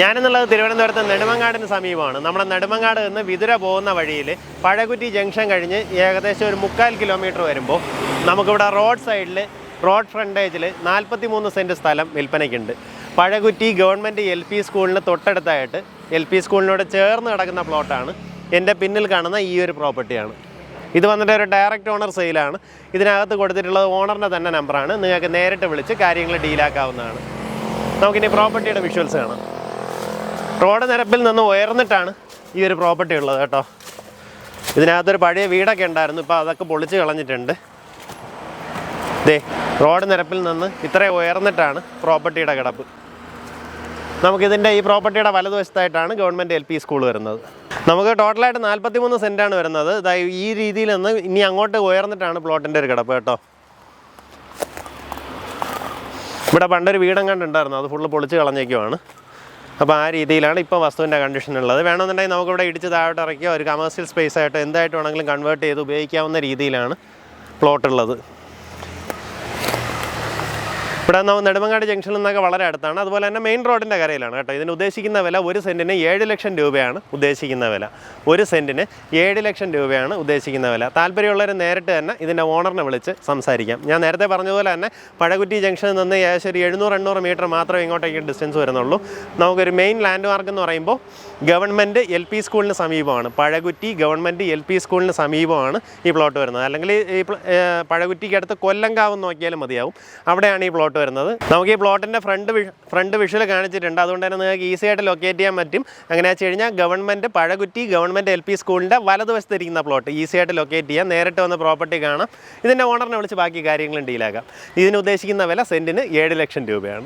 ഞാനെന്നുള്ളത് തിരുവനന്തപുരത്ത് നെടുമങ്ങാടിന് സമീപമാണ്. നമ്മുടെ നെടുമങ്ങാട് നിന്ന് വിതുര പോകുന്ന വഴിയിൽ പഴകുറ്റി ജംഗ്ഷൻ കഴിഞ്ഞ് ഏകദേശം ഒരു മുക്കാൽ കിലോമീറ്റർ വരുമ്പോൾ നമുക്കിവിടെ റോഡ് സൈഡിൽ റോഡ് ഫ്രണ്ടേജിൽ നാൽപ്പത്തി മൂന്ന് സെന്റ് സ്ഥലം വിൽപ്പനയ്ക്കുണ്ട്. പഴകുറ്റി ഗവൺമെന്റ് എൽ പി സ്കൂളിന് തൊട്ടടുത്തായിട്ട് എൽ പി സ്കൂളിനോട് ചേർന്ന് കിടക്കുന്ന പ്ലോട്ടാണ്. എന്റെ പിന്നിൽ കാണുന്ന ഈ ഒരു പ്രോപ്പർട്ടിയാണ്. ഇത് വന്നിട്ട് ഒരു ഡയറക്റ്റ് ഓണർ സെയിലാണ്. ഇതിനകത്ത് കൊടുത്തിട്ടുള്ളത് ഓണറിന്റെ തന്നെ നമ്പറാണ്. നിങ്ങൾക്ക് നേരിട്ട് വിളിച്ച് കാര്യങ്ങൾ ഡീലാക്കാവുന്നതാണ്. നമുക്കിനി പ്രോപ്പർട്ടിയുടെ വിഷ്വൽസ് കാണാം. റോഡ് നിരപ്പിൽ നിന്ന് ഉയർന്നിട്ടാണ് ഈ ഒരു പ്രോപ്പർട്ടി ഉള്ളത് കേട്ടോ. ഇതിനകത്തൊരു പഴയ വീടൊക്കെ ഉണ്ടായിരുന്നു ഇപ്പോൾ അതൊക്കെ പൊളിച്ച് കളഞ്ഞിട്ടുണ്ട്. ദേ റോഡ് നിരപ്പിൽ നിന്ന് ഇത്രയും ഉയർന്നിട്ടാണ് പ്രോപ്പർട്ടിയുടെ കിടപ്പ്. നമുക്കിതിന്റെ ഈ പ്രോപ്പർട്ടിയുടെ വലതുവശത്തായിട്ടാണ് ഗവൺമെന്റ് എൽ പി സ്കൂൾ വരുന്നത്. നമുക്ക് ടോട്ടലായിട്ട് നാൽപ്പത്തി മൂന്ന് സെന്റാണ് വരുന്നത്. ഈ രീതിയിൽ നിന്ന് ഇനി അങ്ങോട്ട് ഉയർന്നിട്ടാണ് പ്ലോട്ടിന്റെ ഒരു കിടപ്പ് കേട്ടോ. ഇവിടെ പണ്ടൊരു വീടെങ്ങാണ്ട് കണ്ടുണ്ടായിരുന്നു അത് ഫുള്ള് പൊളിച്ച് കളഞ്ഞേക്കുവാണ്. അപ്പോൾ ആ രീതിയിലാണ് ഇപ്പോൾ വസ്തുവിന്റെ കണ്ടീഷൻ ഉള്ളത് വേണമെന്നുണ്ടെങ്കിൽ നമുക്കിവിടെ ഇടിച്ച് താഴോട്ട് ഇറക്കിയോ ഒരു കമേഴ്സ്യൽ സ്പേസ് ആയിട്ട് എന്തായിട്ട് വേണമെങ്കിലും കൺവേർട്ട് ചെയ്ത് ഉപയോഗിക്കാവുന്ന രീതിയിലാണ് പ്ലോട്ട് ഉള്ളത്. ഇവിടെ നെടുമങ്ങാട് ജംഗ്ഷനിൽ നിന്നൊക്കെ വളരെ അടുത്താണ്. അതുപോലെ തന്നെ മെയിൻ റോഡിന്റെ കരയിലാണ് കേട്ടോ. ഇതിന് ഉദ്ദേശിക്കുന്ന വില ഒരു സെന്റിന് ഏഴ് ലക്ഷം രൂപയാണ് ഉദ്ദേശിക്കുന്ന വില. ഒരു സെന്റിന് ഏഴ് ലക്ഷം രൂപയാണ് ഉദ്ദേശിക്കുന്ന വില. താല്പര്യമുള്ളവർ നേരിട്ട് തന്നെ ഇതിന്റെ ഓണറിനെ വിളിച്ച് സംസാരിക്കാം. ഞാൻ നേരത്തെ പറഞ്ഞതുപോലെ തന്നെ പഴകുറ്റി ജംഗ്ഷനിൽ നിന്ന് ഏകദേശം ഒരു എഴുന്നൂറ് എണ്ണൂറ് മീറ്റർ മാത്രമേ ഇങ്ങോട്ടേക്ക് ഡിസ്റ്റൻസ് വരുന്നുള്ളൂ. നമുക്കൊരു മെയിൻ ലാൻഡ് മാർക്ക് എന്ന് പറയുമ്പോൾ ഗവൺമെന്റ് എൽ പി സ്കൂളിന് സമീപമാണ്. പഴകുറ്റി ഗവൺമെന്റ് എൽ പി സ്കൂളിന് സമീപമാണ് ഈ പ്ലോട്ട് വരുന്നത്. അല്ലെങ്കിൽ ഈ പ്ല- ഏർ പഴകുറ്റിക്ക് അടുത്ത് കൊല്ലങ്കാവ് എന്ന് നോക്കിയാലും മതിയാവും. അവിടെയാണ് ഈ പ്ലോട്ട് വരുന്നത്. നമുക്ക് ഈ പ്ലോട്ടിന്റെ ഫ്രണ്ട് ഫ്രണ്ട് വിഷ്വൽ കാണിച്ചിട്ടുണ്ട്. അതുകൊണ്ട് തന്നെ നിങ്ങൾക്ക് ഈസി ആയിട്ട് ലൊക്കേറ്റ് ചെയ്യാൻ പറ്റും. അങ്ങനെ വെച്ച് കഴിഞ്ഞാൽ government Pazhakutty government L P സ്കൂളിന്റെ വലതുവശത്ത് ഇരിക്കുന്ന പ്ലോട്ട്. ഈസി ആയിട്ട് ലൊക്കേറ്റ് ചെയ്യാം. നേരിട്ട് വന്ന് പ്രോപ്പർട്ടി കാണാം. ഇതിന്റെ ഓണറിനെ വിളിച്ച് ബാക്കി കാര്യങ്ങളും ഡീലാക്കാം. ഇതിന് ഉദ്ദേശിക്കുന്ന വില സെന്റിന് ഏഴ് ലക്ഷം രൂപയാണ്.